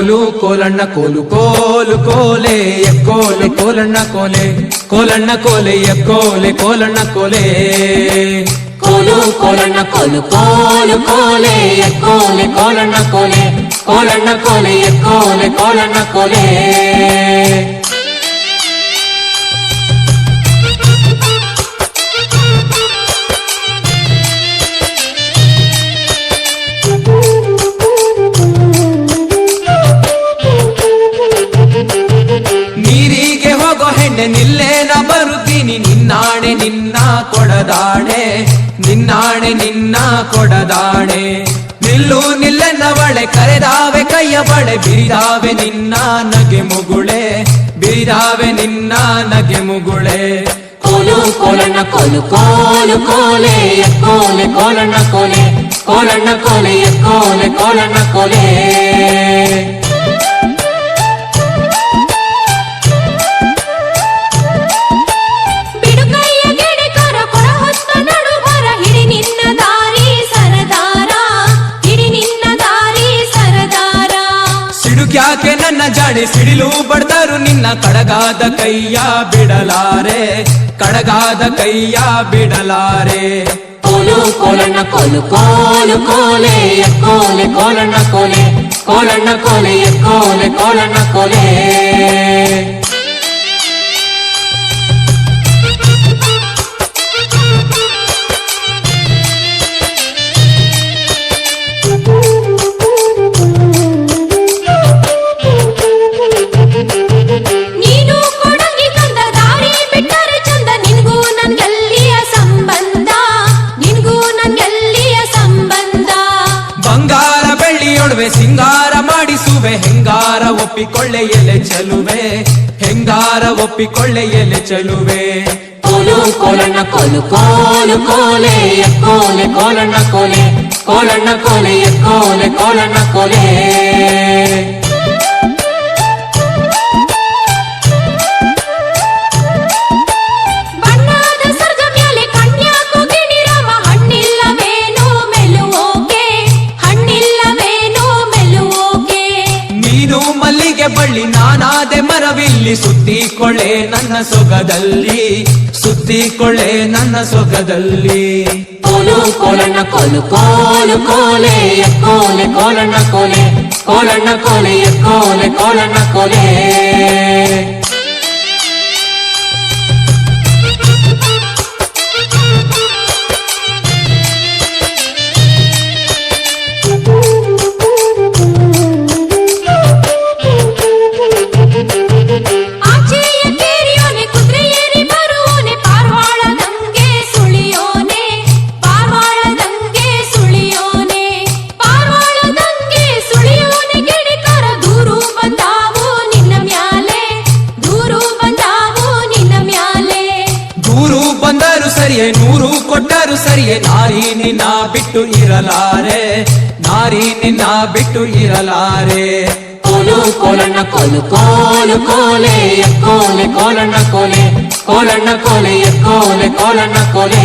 కోలు కోలన్న కోలు కోలు కోలే ఎక్కోలే కోలన్న కోలే కోలన్న కోలే ఎక్కోలే కోలన్న కోలే. కోలు కోలన్న కోలు కోలు కోలే ఎక్కోలే కోలన్న కోలే కోలన్న కోలే ఎక్కోలే కోలన్న కోలే. ಹೆಣ್ಣೆ ನಿಲ್ಲೇನ ಬರುತ್ತೀನಿ. ನಿನ್ನಾಣೆ ನಿನ್ನ ಕೊಡದಾಣೆ. ನಿನ್ನಾಣೆ ನಿನ್ನ ಕೊಡದಾಣೆ. ನಿಲ್ಲು ನಿಲ್ಲೆನವಳೆ ಕರೆದಾವೆ ಕೈಯ ಬಳೆ. ಬಿರಿದಾವೆ ನಿನ್ನ ನಗೆ ಮುಗುಳೆ. ಬಿರಿದಾವೆ ನಿನ್ನ ನಗೆ ಮುಗುಳೆ. ಕೋಲು ಕೋಲಣ್ಣ, ಕೋಲು ಕೋಲು ಕೋಲೆ. ಕೋಲೆ ಕೋಲಣ್ಣ ಕೋಲೆ. ಕೋಲಣ್ಣ, ಕೋಲೆ. ಕೋಲೆ ಕೋಲಣ್ಣ, ಕೋಲೆ. ಜಾಡೆ ಸಿಡಿಲು ಬಡ್ದರು ನಿನ್ನ ಕಡಗಾದ ಕೈಯ ಬಿಡಲಾರೆ ಕಡಗಾದ ಕೈಯ ಬಿಡಲಾರೆ ಕೋಲು ಕೋಲಣ್ಣ ಕೋಲು ಕೋಲು ಕೋಲೆ ಕೋಲೆ ಕೋಲಣ್ಣ ಕೋಲೆ ಕೋಲಣ್ಣ ಕೋಲೆ ಕೋಲೆ ಕೋಲಣ್ಣ ಕೋಲೆ ಒಪ್ಪಿಕೊಳ್ಳೆಯಲೆ ಚಲುವೆ ಹೆಂಗಾರ ಒಪ್ಪಿಕೊಳ್ಳೆಯಲೆ ಚಲುವೆ ಕೋಲು ಕೋಲಣ್ಣ ಕೋಲು ಕೋಲು ಕೋಲೆ ಕೋಲೆ ಕೋಲಣ್ಣ ಕೋಲೆ ಕೋಲಣ್ಣ ಕೋಲೆ ಕೋಲೆ ಕೋಲಣ್ಣ ಕೋಲೆ ಸೊಗದಲ್ಲಿ ಕೊಳೆ ನನ್ನ ಸೊಗದಲ್ಲಿ. ಕೊಳೆ ನನ್ನ ಸೊಗದಲ್ಲಿ. ಕೋಲು ಕೋಲಣ್ಣ ಕೋಲು ಕೋಲು ಕೋಲೆ ಕೋಲೆ ಕೋಲಣ್ಣ ಕೋಲೆ ಕೋಲಣ್ಣ ಕೋಲೆ ಕೋಲೆ ಕೋಲಣ್ಣ ಕೋಲೆ. ಸರಿಯೇ ನಾರಿನಿ ನಾ ಬಿಟ್ಟು ಇರಲಾರೆ ನಾರಿನಿ ನಾ ಬಿಟ್ಟು ಇರಲಾರೆ ಕೋಲು ಕೋಲಣ್ಣ ಕೋಲು ಕೋಲು ಕೋಲೆ ಎಕ್ಕೋಲೆ ಕೋಲಣ್ಣ ಕೋಲೆ ಕೋಲಣ್ಣ ಕೋಲೆ ಎಕ್ಕೋಲೆ ಕೋಲಣ್ಣ ಕೋಲೆ